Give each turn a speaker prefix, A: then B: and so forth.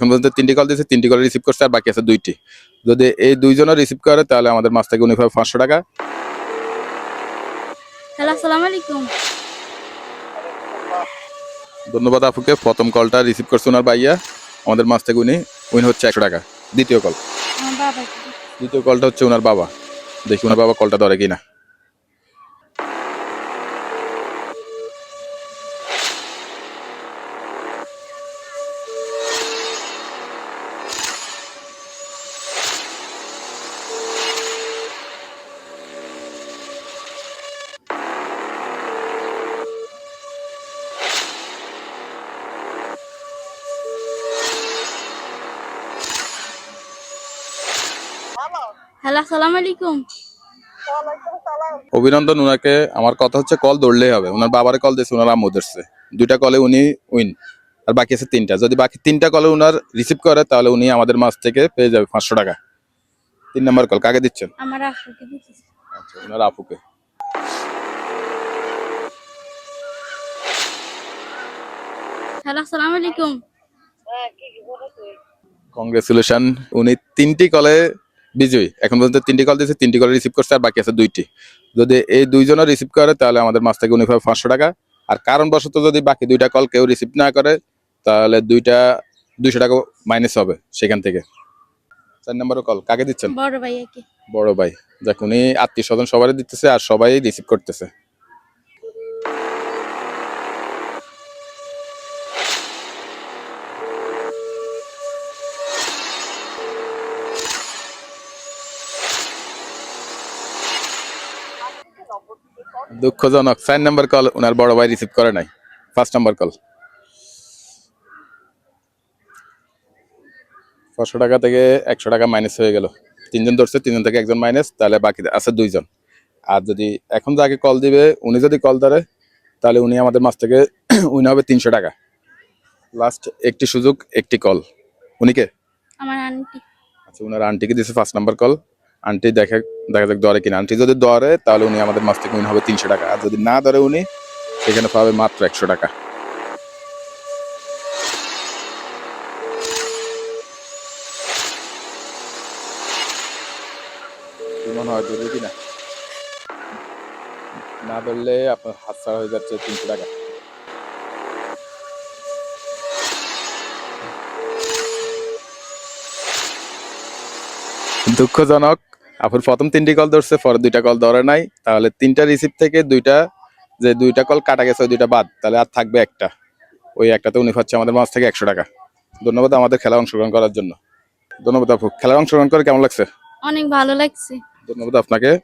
A: এখন পর্যন্ত তিনটি কল দিয়েছে তিনটি কল রিসিভ করছে আর বাকি আছে দুইটি। যদি এই দুইজনও রিসিভ করে তাহলে আমাদের মাছ থেকে উনি পাবে পাঁচশো টাকা।
B: হ্যালো আসসালামু আলাইকুম।
A: ধন্যবাদ আপুকে প্রথম কলটা রিসিভ করছে ওনার ভাইয়া। আমাদের মাছ থেকে উনি উইন হচ্ছে একশো টাকা। দ্বিতীয় কল দ্বিতীয় কলটা হচ্ছে ওনার বাবা। দেখি ওনার বাবা কলটা ধরে কিনা।
B: হ্যালো আসসালামু আলাইকুম।
A: অভিনন্দন ওনাকে আমার কথা হচ্ছে কল ধরলেই হবে। ওনার বাবারে কল দিয়েছে ওনার আম্মু ধরছে। দুইটা কলে উনি উইন আর বাকি আছে তিনটা। যদি বাকি তিনটা কলে উনার রিসিভ করে তাহলে উনি আমাদের মাছ থেকে পেয়ে যাবে পাঁচশো টাকা। তিন নম্বর কল কাকে দিচ্ছেন?
B: আমার আফুকে দিতেছি
A: আচ্ছা ওনার আপুকে
B: হ্যালো আসসালামু আলাইকুম।
A: কংগ্রেচুলেশন উনি তিনটি কলে বিজয়ী। এখন পর্যন্ত তিনটি কল দিয়েছে তিনটি কল রিসিভ করছে আর বাকি আছে দুইটি। যদি এই দুইজনও রিসিভ করে তাহলে আমাদের মাছ থেকে উনি পাবে পাঁচশো টাকা। আর কারণবশত যদি বাকি দুইটা কল কেউ রিসিভ না করে তাহলে দুইটা দুইশো টাকা মাইনাস হবে সেখান থেকে। চার নম্বরও কল কাকে দিচ্ছেন?
B: বড় ভাই
A: বড় ভাই। দেখ উনি আত্মীয় স্বজন সবাই দিতেছে আর সবাই রিসিভ করতেছে। দুঃখজনক চার নাম্বার কল ওনার বড় ভাই রিসিভ করে নাই। ফার্স্ট নাম্বার কল পাঁচশো টাকা থেকে একশো টাকা মাইনাস হয়ে গেল। তিনজন ধরছে তিনজন থেকে একজন মাইনাস তাহলে বাকি আছে দুইজন। আর যদি এখন যাকে কল দিবে উনি যদি কল ধরে তাহলে উনি আমাদের মাছ থেকে উনি হবে তিনশো টাকা। লাস্ট একটি সুযোগ একটি কল উনি কে?
B: আমার আন্টি
A: আচ্ছা উনার আন্টিকে দিয়েছে ফার্স্ট নাম্বার কল আন্টি দেখে, দেখা যাক দরে কিনা। আন্টি যদি দরে, তাহলে উনি আমাদের মাছ থেকে হবে তিনশো টাকা। আর যদি না ধরে উনি সেখানে পাবে মাত্র একশো টাকা। না ধরলে আপনার হাত ছাড়া হয়ে যাচ্ছে তিনশো টাকা। দুঃখজনক আপুর প্রথম তিনটি কল ধরছে পরে দুইটা কল ধরে নাই। তাহলে তিনটা রিসিভ থেকে দুইটা যে দুইটা কল কাটা গেছে ওই দুইটা বাদ। তাহলে আর থাকবে একটা। ওই একটাতে উনি হচ্ছে আমাদের মাছ থেকে একশো টাকা। ধন্যবাদ আমাদের খেলা অংশগ্রহণ করার জন্য। ধন্যবাদ আপু। খেলায় অংশগ্রহণ করে কেমন লাগছে?
B: অনেক ভালো লাগছে।
A: ধন্যবাদ আপনাকে।